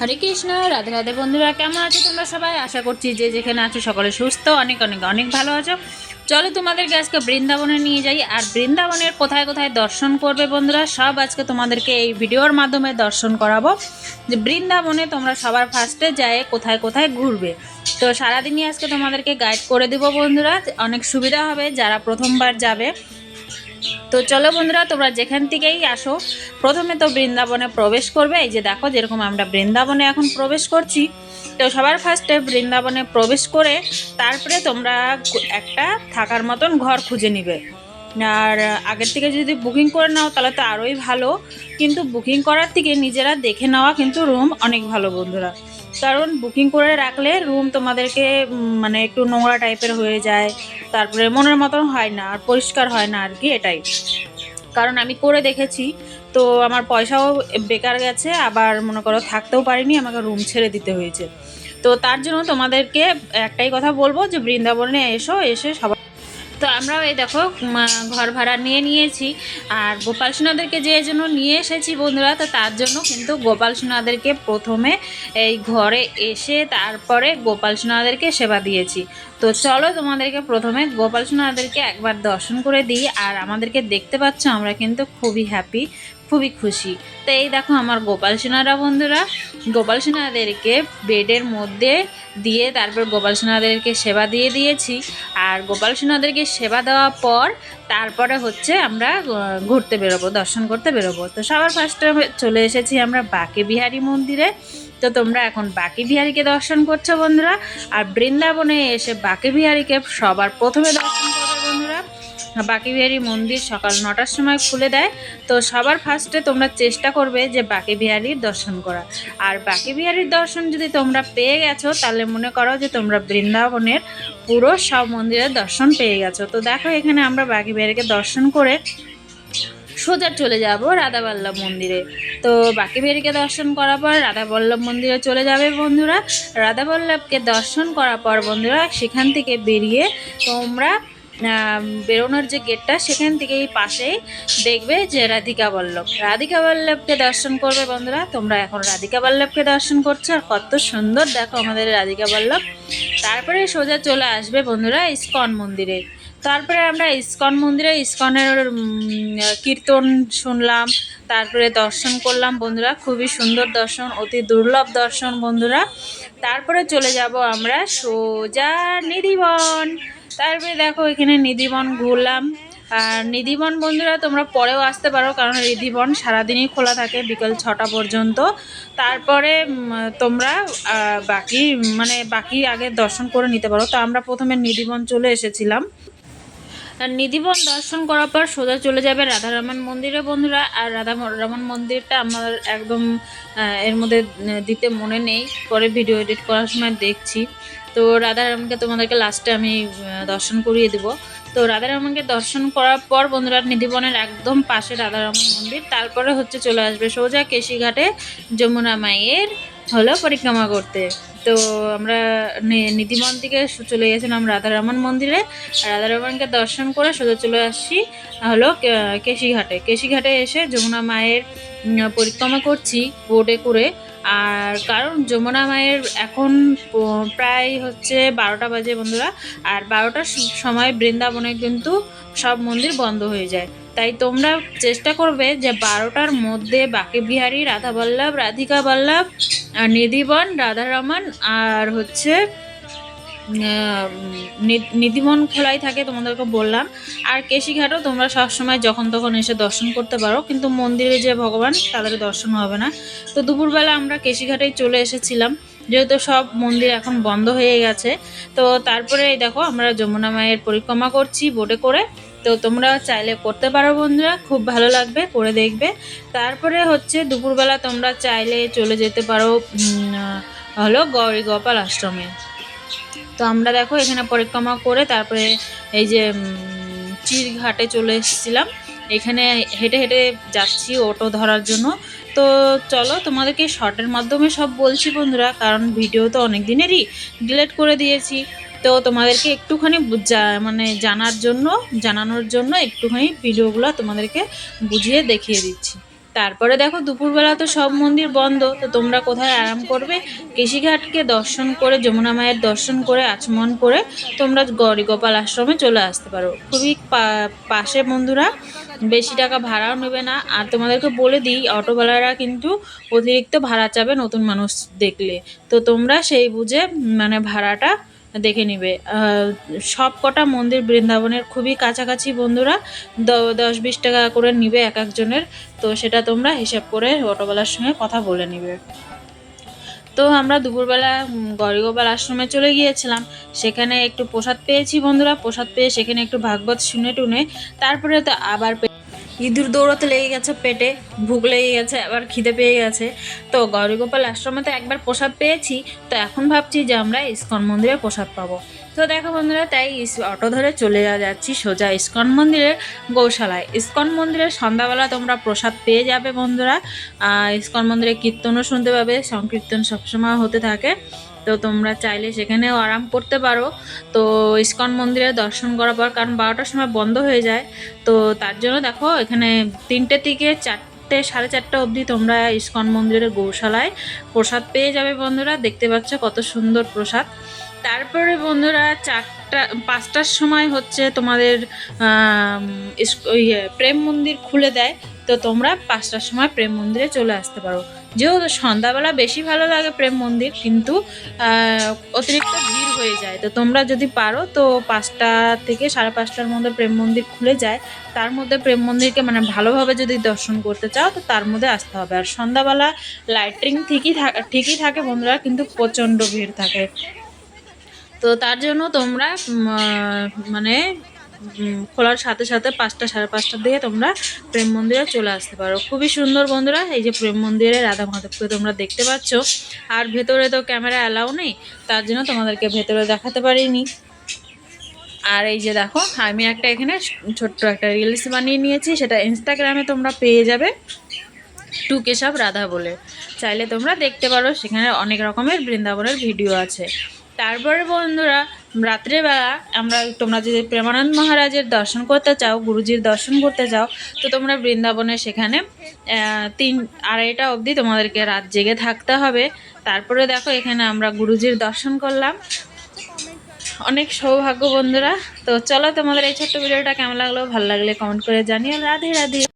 হরে কৃষ্ণ, রাধে রাধে বন্ধুরা, কেমন আছো তোমরা সবাই? আশা করছি যে যেখানে আছো সকলে সুস্থ, অনেক অনেক অনেক ভালো আছো। চলো তোমাদেরকে আজকে বৃন্দাবনে নিয়ে যাই। আর বৃন্দাবনের কোথায় কোথায় দর্শন করবে বন্ধুরা, সব আজকে তোমাদেরকে এই ভিডিওর মাধ্যমে দর্শন করাবো। যে বৃন্দাবনে তোমরা সবার ফার্স্টে যায়, কোথায় কোথায় ঘুরবে। তো সারাদিনই আজকে তোমাদেরকে গাইড করে দেবো বন্ধুরা। অনেক সুবিধা হবে যারা প্রথমবার যাবে। তো চলো বন্ধুরা, তোমরা যেখান থেকেই আসো, প্রথমে তো বৃন্দাবনে প্রবেশ করবে। এই যে দেখো যেরকম আমরা বৃন্দাবনে এখন প্রবেশ করছি। তো সবার ফার্স্টে বৃন্দাবনে প্রবেশ করে তারপরে তোমরা একটা থাকার মতন ঘর খুঁজে নিবে। আর আগের থেকে যদি বুকিং করে নাও, তাহলে তো আরোই ভালো। কিন্তু বুকিং করার থেকে নিজেরা দেখে নেওয়া কিন্তু রুম অনেক ভালো বন্ধুরা। কারণ বুকিং করে রাখলে রুম তোমাদেরকে মানে একটু নোংরা টাইপের হয়ে যায়, তারপরে মনের মতন হয় না, আর পরিষ্কার হয় না আর কি এটাই। কারণ আমি করে দেখেছি, তো আমার পয়সাও বেকার গেছে, আবার মনে করো থাকতেও পারিনি, আমাকে রুম ছেড়ে দিতে হয়েছে। তো তার জন্য তোমাদেরকে একটাই কথা বলব যে বৃন্দাবনে এসো, এসে সবাই তো আমরাও এই দেখো ঘর ভাড়া নিয়ে নিয়েছি। আর গোপাল সোনাদেরকে যে জন্য নিয়ে এসেছি বন্ধুরা, তো তার জন্য কিন্তু গোপাল সোনাদেরকে প্রথমে এই ঘরে এসে তারপরে গোপাল সোনাদেরকে সেবা দিয়েছি। তো চলো তোমাদেরকে প্রথমে গোপাল সোনাদেরকে একবার দর্শন করে দিই। আর আমাদেরকে দেখতে পাচ্ছ, আমরা কিন্তু খুবই হ্যাপি খুবই খুশি। তো এই দেখো আমার গোপাল সোনারা বন্ধুরা, গোপাল সোনাদেরকে বেডের মধ্যে দিয়ে তারপর গোপাল সোনাদেরকে সেবা দিয়ে দিয়েছি। আর গোপাল সোনাদেরকে সেবা দেওয়ার পর তারপরে হচ্ছে আমরা ঘুরতে বেরোবো, দর্শন করতে বেরোবো। তো সবার ফার্স্টে চলে এসেছি আমরা বাঁকে বিহারী মন্দিরে। তো তোমরা এখন বাঁকে বিহারীকে দর্শন করছ বন্ধুরা। আর বৃন্দাবনে এসে বাঁকে বিহারীকে সবার প্রথমে দর্শন করবে বন্ধুরা। বাঁকে বিহারী মন্দির সকাল নটার সময় খুলে দেয়। তো সবার ফার্স্টে তোমরা চেষ্টা করবে যে বাঁকে বিহারীর দর্শন করা আর বাঁকে বিহারীর দর্শন যদি তোমরা পেয়ে গেছো, তাহলে মনে করো যে তোমরা বৃন্দাবনের পুরো সব মন্দিরের দর্শন পেয়ে গেছো। তো দেখো এখানে আমরা বাঁকে বিহারীকে দর্শন করে সোজা চলে যাব রাধাবল্লভ মন্দিরে। তো বাকি বেরিকে দর্শন করার পর রাধাবল্লভ মন্দিরে চলে যাবে বন্ধুরা। রাধাবল্লভকে দর্শন করার পর বন্ধুরা সেখান থেকে বেরিয়ে তোমরা বেরোনোর যে গেটটা সেখান থেকে এই পাশেই দেখবে যে রাধিকা বল্লভ। রাধিকা বল্লভকে দর্শন করবে বন্ধুরা, তোমরা এখন রাধিকা বল্লভকে দর্শন করছ, আর কত সুন্দর দেখো আমাদের রাধিকা বল্লভ। তারপরে সোজা চলে আসবে বন্ধুরা ইস্কন মন্দিরে। তারপরে আমরা ইস্কন মন্দিরে, ইস্কনের কীর্তন শুনলাম, তারপরে দর্শন করলাম বন্ধুরা, খুবই সুন্দর দর্শন, অতি দুর্লভ দর্শন বন্ধুরা। তারপরে চলে যাব আমরা সোজা নিধিবন তারপরে দেখো এখানে নিধিবন ঘুরলাম। আর নিধিবন বন্ধুরা, তোমরা পরেও আসতে পারো, কারণ নিধিবন সারাদিনই খোলা থাকে বিকেল ছটা পর্যন্ত। তারপরে তোমরা বাকি মানে বাকি আগে দর্শন করে নিতে পারো। তো আমরা প্রথমে নিধিবন চলে এসেছিলাম। নিধিবন দর্শন করার পর সোজা চলে যাবে রাধারমন মন্দিরে বন্ধুরা। আর রাধা রমন মন্দিরটা আমার একদম এর মধ্যে দিতে মনে নেই। পরে ভিডিও এডিট করার সময় দেখছি। তো রাধারমনকে তোমাদেরকে লাস্টে আমি দর্শন করিয়ে দেবো। তো রাধারমনকে দর্শন করার পর বন্ধুরা নিধিবনের একদম পাশে রাধারমন মন্দির। তারপরে হচ্ছে চলে আসবে সোজা কেশিঘাটে যমুনা মায়ের হলো পরিক্রমা করতে। তো আমরা নি- নীতিবন থেকে চলে গেছিলাম রাধারমন মন্দিরে। রাধারমনকে দর্শন করে সোজা চলে আসছি, হলো কেশিঘাটে। কেশিঘাটে এসে যমুনা মায়ের পরিক্রমা করছি বোটে করে। আর কারণ যমুনা মায়ের এখন প্রায় হচ্ছে বারোটা বাজে বন্ধুরা, আর বারোটার সময় বৃন্দাবনে কিন্তু সব মন্দির বন্ধ হয়ে যায়। তাই তোমরা চেষ্টা করবে যে বারোটার মধ্যে বাকি বিহারী রাধা বল্লভ রাধিকা বল্লভ আর নিধিবন, রাধারমন আর হচ্ছে আহ, নি- নিধিবন খোলাই থাকে তোমাদেরকে বললাম। আর কেশিঘাটও তোমরা সবসময় যখন তখন এসে দর্শন করতে পারো কিন্তু মন্দিরে যে ভগবান তাদের দর্শন হবে না। তো দুপুরবেলা আমরা কেশিঘাটেই চলে এসেছিলাম যেহেতু সব মন্দির এখন বন্ধ হয়ে গেছে। তো তারপরে দেখো আমরা যমুনা মায়ের পরিক্রমা করছি বোটে করে। তো তোমরা চাইলে করতে পারো বন্ধুরা খুব ভালো লাগবে করে দেখবে। তারপরে হচ্ছে দুপুরবেলা তোমরা চাইলে চলে যেতে পারো হলো গৌরী গোপাল আশ্রমে। তো আমরা দেখো এখানে পরিক্রমা করে তারপরে এই যে চিরঘাটে চলে এসেছিলাম। এখানে হেঁটে হেঁটে যাচ্ছি অটো ধরার জন্য। তো চলো তোমাদেরকে শর্টের মাধ্যমে সব বলছি বন্ধুরা, কারণ ভিডিও তো অনেক দিনেরই। ডিলেট করে দিয়েছি। তো তোমাদেরকে একটুখানি মানে জানার জন্য, জানানোর জন্য একটুখানি ভিডিওগুলো তোমাদেরকে বুঝিয়ে দেখিয়ে দিচ্ছি। তারপরে দেখো, দুপুরবেলা তো সব মন্দির বন্ধ, তো তোমরা কোথায় আরাম করবে? কৃষিঘাটকে দর্শন করে, যমুনা মায়ের দর্শন করে, আচমন করে তোমরা গৌরীগোপাল আশ্রমে চলে আসতে পারো। খুবই পাশে বন্ধুরা, বেশি টাকা ভাড়াও নেবে না। আর তোমাদেরকে বলে দিই, অটোওয়ালারা কিন্তু অতিরিক্ত ভাড়া চাবে নতুন মানুষ দেখলে। তো তোমরা সেই বুঝে মানে ভাড়াটা দেখে নিবে। সব কটা মন্দির বৃন্দাবনের খুবই কাছাকাছি বন্ধুরা। দশ বিশ টাকা করে নিবে এক একজনের। তো সেটা তোমরা হিসাব করে অটোওয়ালার সঙ্গে কথা বলে নিবে। তো আমরা দুপুরবেলা গৌরীগোপাল আশ্রমে চলে গিয়েছিলাম। সেখানে একটু প্রসাদ পেয়েছি বন্ধুরা। প্রসাদ পেয়ে সেখানে একটু ভাগবত শুনে টুনে, তারপরে তো আবার ইঁদুর দৌড়াতে লেগে গেছে পেটে, ভুগ লেগে গেছে, আবার খিদে পেয়ে গেছে। তো গৌরীগোপাল আশ্রমে তো একবার প্রসাদ পেয়েছি, তো এখন ভাবছি যে আমরা ইস্কন মন্দিরে প্রসাদ পাবো। তো দেখো বন্ধুরা, তাই অটো ধরে চলে যা- যাচ্ছি সোজা ইস্কন মন্দিরের গৌশালায়। ইস্কন মন্দিরের সন্ধ্যাবেলা তোমরা প্রসাদ পেয়ে যাবে বন্ধুরা। ইস্কন মন্দিরে কীর্তনও শুনতে পাবে, সংকীর্তন সবসময় হতে থাকে। তো তোমরা চাইলে সেখানেও আরাম করতে পারো। তো ইস্কন মন্দিরে দর্শন করার পর, কারণ বারোটার সময় বন্ধ হয়ে যায়, তো তার জন্য দেখো, এখানে তিনটে থেকে চারটে, সাড়ে চারটা অবধি তোমরা ইস্কন মন্দিরের গৌশালায় প্রসাদ পেয়ে যাবে বন্ধুরা। দেখতে পাচ্ছ কত সুন্দর প্রসাদ। তারপরে বন্ধুরা চারটা পাঁচটার সময় হচ্ছে তোমাদের ইয়ে, প্রেম মন্দির খুলে দেয়। তো তোমরা পাঁচটার সময় প্রেম মন্দিরে চলে আসতে পারো। যেহেতু সন্ধ্যাবেলা বেশি ভালো লাগে প্রেম মন্দির কিন্তু অতিরিক্ত ভিড় হয়ে যায়। তো তোমরা যদি পারো তো পাঁচটা থেকে সাড়ে পাঁচটার মধ্যে প্রেম মন্দির খুলে যায়। তার মধ্যে প্রেম মন্দিরকে মানে ভালোভাবে যদি দর্শন করতে চাও তো তার মধ্যে আসতে হবে। আর সন্ধ্যাবেলা লাইটিং ঠিকই থাকে ঠিকই থাকে বন্ধুরা কিন্তু প্রচণ্ড ভিড় থাকে। তো তার জন্য তোমরা মানে খোলার সাথে সাথে পাঁচটা, সাড়ে পাঁচটার দিকে তোমরা প্রেম মন্দিরে চলে আসতে পারো। খুবই সুন্দর বন্ধুরা, এই যে প্রেম মন্দিরে রাধা মাধবকে তোমরা দেখতে পাচ্ছ। আর ভেতরে তো ক্যামেরা অ্যালাউ নেই, তার জন্য তোমাদেরকে ভেতরে দেখাতে পারিনি। আর এই যে দেখো, আমি একটা এখানে ছোট্ট একটা রিলস বানিয়ে নিয়েছি, সেটা ইনস্টাগ্রামে তোমরা পেয়ে যাবে। টু কেশব রাধা বলে। চাইলে তোমরা দেখতে পারো, সেখানে অনেক রকমের বৃন্দাবনের ভিডিও আছে। তারপরে বন্ধুরা, রাত্রেবেলা আমরা তোমরা যদি প্রেমানন্দ মহারাজের দর্শন করতে চাও, গুরুজির দর্শন করতে চাও, তো তোমরা বৃন্দাবনে সেখানে তিন, আড়াইটা অবধি তোমাদেরকে রাত জেগে থাকতে হবে। তারপরে দেখো এখানে আমরা গুরুজির দর্শন করলাম। অনেক সৌভাগ্য বন্ধুরা। তো চলো তোমাদের এই ছোট্ট ভিডিওটা কেমন লাগল? ভালো লাগলে কমেন্ট করে জানিও। রাধে রাধে।